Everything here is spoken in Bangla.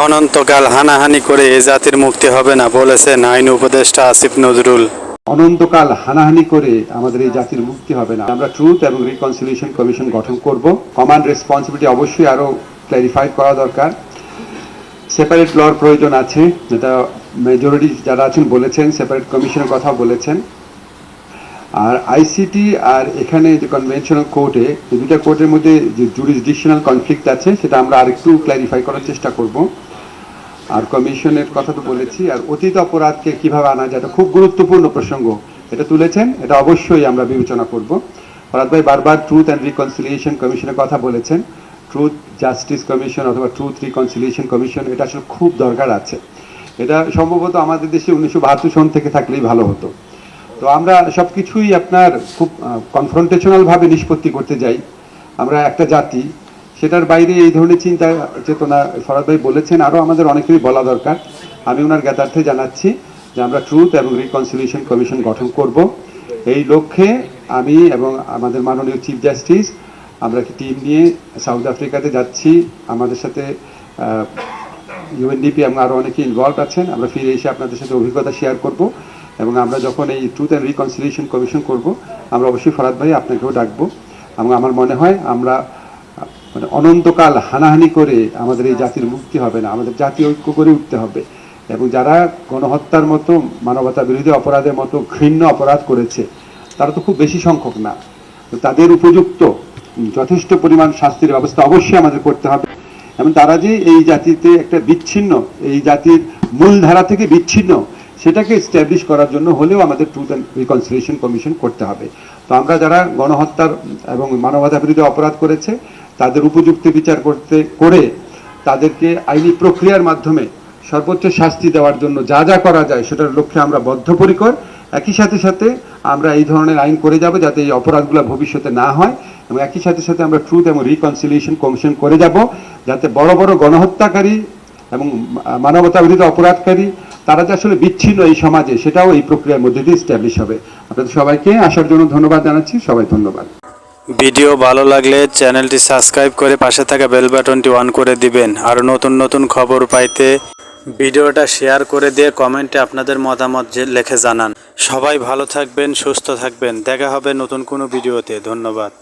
অনন্তকাল হানাহানি করে এ জাতির মুক্তি হবে না, বলেছেন আইন উপদেষ্টা আসিফ নজরুল। অনন্তকাল হানাহানি করে আমাদের এই জাতির মুক্তি হবে না। আমরা ট্রুথ এবং রিকনসিলিয়েশন কমিশন গঠন করব। কমান্ড রেসপন্সিবিলিটি অবশ্যই আরও ক্ল্যারিফাই করা দরকার। সেপারেট লর প্রয়োজন আছে, যেটা মেজরিটি যারা আছেন বলেছেন, সেপারেট কমিশনের কথা বলেছেন। আর আইসিটি আর এখানে যে কনভেনশনাল কোর্টে এই দুটা কোর্টের মধ্যে যে জুরিসডিকশনাল কনফ্লিক্ট আছে, সেটা আমরা আরেকটু ক্ল্যারিফাই করার চেষ্টা করব। আর কমিশনের কথা তো বলেছি, আর অতীত অপরাধকে কীভাবে আনা যায়, এটা খুব গুরুত্বপূর্ণ প্রসঙ্গ। এটা তুলেছেন, এটা অবশ্যই আমরা বিবেচনা করব। ফরাদ ভাই বারবার ট্রুথ অ্যান্ড রিকনসিলিয়েশন কমিশনের কথা বলেছেন। ট্রুথ জাস্টিস কমিশন অথবা ট্রুথ রিকনসিলিয়েশন কমিশন এটা আসলে খুব দরকার আছে। এটা সম্ভবত আমাদের দেশে উনিশশো বাহাত্তর সন থেকে থাকলেই ভালো হতো। তো আমরা সবকিছুই আপনার খুব কনফ্রন্টেশনালভাবে নিষ্পত্তি করতে যাই। আমরা একটা জাতি, সেটার বাইরে এই ধরনের চিন্তা চেতনা ফরাদ ভাই বলেছেন আরও আমাদের অনেকেরই বলা দরকার। আমি ওনার জ্ঞাতার্থে জানাচ্ছি যে আমরা ট্রুথ এবং রিকনসিলিয়েশন কমিশন গঠন করব। এই লক্ষ্যে আমি এবং আমাদের মাননীয় চিফ জাস্টিস আমরা একটি টিম নিয়ে সাউথ আফ্রিকাতে যাচ্ছি। আমাদের সাথে ইউএনডিপি এবং আরও অনেকে ইনভলভ আছেন। আমরা ফিরে এসে আপনাদের সাথে অভিজ্ঞতা শেয়ার করব। এবং আমরা যখন এই ট্রুথ অ্যান্ড রিকনসিলিয়েশন কমিশন করব, আমরা অবশ্যই ফরাদ ভাই আপনাকেও ডাকবো। এবং আমার মনে হয় আমরা মানে অনন্তকাল হানাহানি করে আমাদের এই জাতির মুক্তি হবে না, আমাদের জাতি ঐক্য করে উঠতে হবে। এবং যারা গণহত্যার মতো, মানবতা বিরোধী অপরাধের মতো ঘৃণ্য অপরাধ করেছে, তারা তো খুব বেশি সংখ্যক না। তাদের উপযুক্ত যথেষ্ট পরিমাণ শাস্তির ব্যবস্থা অবশ্যই আমাদের করতে হবে। এবং তারা যে এই জাতিতে একটা বিচ্ছিন্ন, এই জাতির মূলধারা থেকে বিচ্ছিন্ন সেটাকে স্ট্যাবলিশ করার জন্য হলেও আমাদের ট্রুথ অ্যান্ড রিকনসিলিয়েশন কমিশন করতে হবে। তো আমরা যারা গণহত্যার এবং মানবতা বিরোধী অপরাধ করেছে, তাদের উপযুক্ত বিচার করতে, করে তাদেরকে আইনি প্রক্রিয়ার মাধ্যমে সর্বোচ্চ শাস্তি দেওয়ার জন্য যা যা করা যায় সেটার লক্ষ্যে আমরা বদ্ধপরিকর। একই সাথে সাথে আমরা এই ধরনের আইন করে যাব যাতে এই অপরাধগুলো ভবিষ্যতে না হয় এবং একই সাথে সাথে আমরা ট্রুথ এবং রিকনসিলিয়েশন কমিশন করে যাব যাতে বড় বড় গণহত্যাকারী এবং মানবতা বিরোধী অপরাধকারী তারা যে আসলে বিচ্ছিন্ন এই সমাজে, সেটাও এই প্রক্রিয়ার মধ্যে দিয়ে স্ট্যাবলিশ হবে। আপনাদের সবাইকে আসার জন্য ধন্যবাদ জানাচ্ছি। সবাই ধন্যবাদ। ভিডিও ভালো লাগলে চ্যানেলটি সাবস্ক্রাইব করে পাশে থাকা বেল বাটনটি অন করে দিবেন। আর নতুন নতুন খবর পাইতে ভিডিওটা শেয়ার করে দিয়ে কমেন্টে আপনাদের মতামত লিখে জানান। সবাই ভালো থাকবেন, সুস্থ থাকবেন। দেখা হবে নতুন কোনো ভিডিওতে। ধন্যবাদ।